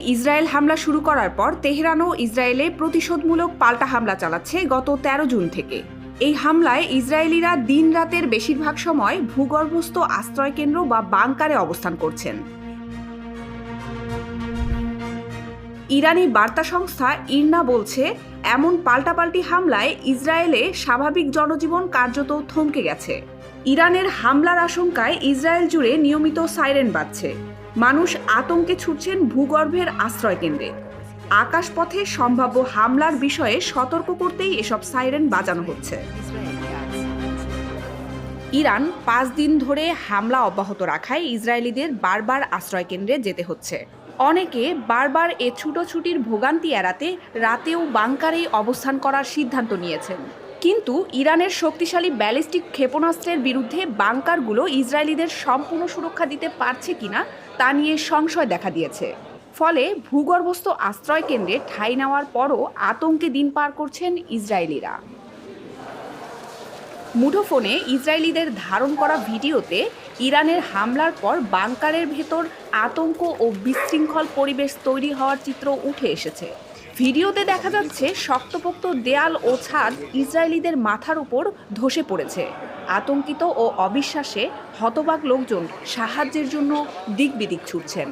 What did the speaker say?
Israel হামলা শুরু করার পর তেহরানও ইসরায়েলে প্রতিশোধমূলক পাল্টা হামলা চালাচ্ছে গত তেরো জুন থেকে। এই হামলায় ইসরায়েলিরা দিন রাতের বেশিরভাগ সময় ভূগর্ভস্থ আশ্রয়কেন্দ্র বা বাংকারে অবস্থান করছেন। ইরানি বার্তা সংস্থা ইরনা বলছে, এমন পাল্টাপাল্টি হামলায় ইসরায়েলে স্বাভাবিক জনজীবন কার্যত থমকে গেছে। ইরানের হামলার আশঙ্কায় ইসরায়েল জুড়ে নিয়মিত সাইরেন বাজছে। মানুষ আতঙ্কে ছুটছেন ভূগর্ভের আশ্রয় আশ্রয়কেন্দ্রে আকাশপথে সম্ভাব্য হামলার বিষয়ে সতর্ক করতেই এসব সাইরেন বাজানো হচ্ছে। ইরান পাঁচ দিন ধরে হামলা অব্যাহত রাখায় ইসরায়েলিদের বারবার আশ্রয়কেন্দ্রে যেতে হচ্ছে। অনেকে বারবার এ ছুটোছুটির ভোগান্তি এড়াতে রাতেও বাংকারেই অবস্থান করার সিদ্ধান্ত নিয়েছেন। কিন্তু ইরানের শক্তিশালী ব্যালিস্টিক ক্ষেপণাস্ত্রের বিরুদ্ধে বাংকারগুলো ইসরায়েলিদের সম্পূর্ণ সুরক্ষা দিতে পারছে কিনা তা নিয়ে সংশয় দেখা দিয়েছে। ফলে ভূগর্ভস্থ আশ্রয় কেন্দ্রে ঠাঁই নেওয়ার পরও আতঙ্কে দিন পার করছেন ইসরায়েলিরা। মুঠোফোনে ইসরায়েলিদের ধারণ করা ভিডিওতে ইরানের হামলার পর বাংকারের ভেতর আতঙ্ক ও বিশৃঙ্খল পরিবেশ তৈরি হওয়ার চিত্র উঠে এসেছে। ভিডিওতে দেখা যাচ্ছে শক্তপোক্ত দেয়াল ও ছাদ ইসরায়েলিদের মাথার উপর ধসে পড়েছে। আতঙ্কিত ও অবিশ্বাসে হতবাক লোকজন সাহায্যের জন্য দিক বিদিক ছুটছেন।